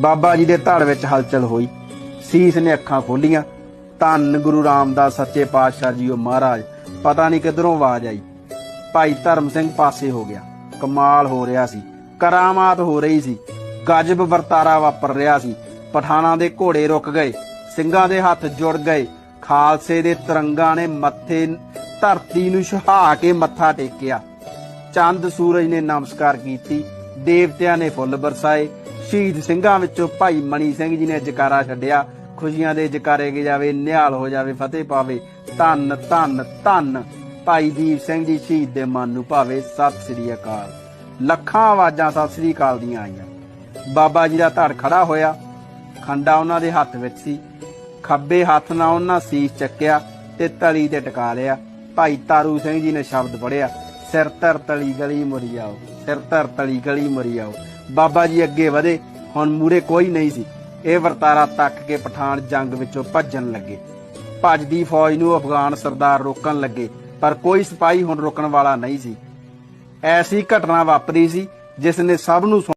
ਬਾਬਾ ਜੀ ਦੇ ਧੜ ਵਿੱਚ ਹਲਚਲ ਹੋਈ। ਸੀਸ ਨੇ ਅੱਖਾਂ ਖੋਲੀਆਂ। ਧੰਨ ਗੁਰੂ ਰਾਮਦਾਸ ਸੱਚੇ ਪਾਤਸ਼ਾਹ ਜੀਓ ਮਹਾਰਾਜ, ਪਤਾ ਨਹੀਂ ਕਿਧਰੋਂ ਆਵਾਜ਼ ਆਈ। ਭਾਈ ਧਰਮ ਸਿੰਘ ਪਾਸੇ ਹੋ ਗਿਆ। ਕਮਾਲ ਹੋ ਰਿਹਾ ਸੀ। ਕਰਾਮਾਤ ਹੋ ਰਹੀ ਸੀ। ਗਜਬ ਵਰਤਾਰਾ ਵਾਪਰ ਰਿਹਾ ਸੀ। ਪਠਾਨਾਂ ਦੇ ਘੋੜੇ ਰੁਕ ਗਏ। ਸਿੰਘਾਂ ਦੇ ਹੱਥ ਜੁੜ ਗਏ। ਖਾਲਸੇ ਦੇ ਤਰੰਗਾਂ ਨੇ ਮੱਥੇ, ਧਰਤੀ ਨੂੰ ਛਹਾ ਕੇ ਮੱਥਾ ਟੇਕਿਆ। ਚੰਦ ਸੂਰਜ ਨੇ ਨਮਸਕਾਰ ਕੀਤੀ। ਦੇਵਤਿਆਂ ਨੇ ਫੁੱਲ ਬਰਸਾਏ। ਸ਼ਹੀਦ ਸਿੰਘਾਂ ਵਿੱਚੋਂ ਭਾਈ ਮਣੀ ਸਿੰਘ ਜੀ ਨੇ ਜਕਾਰਾ ਛੱਡਿਆ। ਖੁਸ਼ੀਆਂ ਦੇ ਜਕਾਰੇ ਗੇ ਜਾਵੇ, ਨਿਹਾਲ ਹੋ ਜਾਵੇ, ਫਤਿਹ ਪਾਵੇ। ਧੰਨ ਧੰਨ ਧੰਨ ਭਾਈ ਦੀਪ ਸਿੰਘ ਜੀ ਸ਼ਹੀਦ ਦੇ ਮਨ ਨੂੰ ਭਾਵੇ। ਸਤਿ ਸ੍ਰੀ ਅਕਾਲ। ਲੱਖਾਂ ਆਵਾਜ਼ਾਂ ਸਤਿ ਸ੍ਰੀ ਅਕਾਲ ਦੀਆਂ ਆਈਆਂ। ਬਾਬਾ ਜੀ ਦਾ ਧੜ ਖੜਾ ਹੋਇਆ। ਖੰਡਾ ਉਹਨਾਂ ਦੇ ਹੱਥ ਵਿੱਚ ਸੀ। ਖੱਬੇ ਹੱਥ ਨਾਲ ਉਹਨਾਂ ਸੀਸ ਚੱਕਿਆ ਤੇ ਤਲੀ ਤੇ ਟਿਕਾ ਲਿਆ। ਭਾਈ ਤਾਰੂ ਸਿੰਘ ਜੀ ਨੇ ਸ਼ਬਦ ਪੜਿਆ ਸਿਰ ਧਰ ਤਲੀ ਗਲੀ ਮੁਰੀ ਆਓ, ਸਿਰ ਧਰ ਤਲੀ ਗਲੀ ਮੁਰੀ ਆਓ। ਬਾਬਾ ਜੀ ਅੱਗੇ ਵਧੇ, ਹੁਣ ਮੂਰੇ ਕੋਈ ਨਹੀਂ ਸੀ। ਇਹ ਵਰਤਾਰਾ ਤੱਕ ਕੇ ਪਠਾਨ ਜੰਗ ਵਿੱਚੋਂ ਭੱਜਣ ਲੱਗੇ। ਭੱਜਦੀ ਫੌਜ ਨੂੰ ਅਫਗਾਨ ਸਰਦਾਰ ਰੋਕਣ ਲੱਗੇ, ਪਰ ਕੋਈ ਸਿਪਾਹੀ ਹੁਣ ਰੋਕਣ ਵਾਲਾ ਨਹੀਂ ਸੀ। ਐਸੀ ਘਟਨਾ ਵਾਪਰੀ ਸੀ, ਜਿਸ ਨੇ ਸਭ ਨੂੰ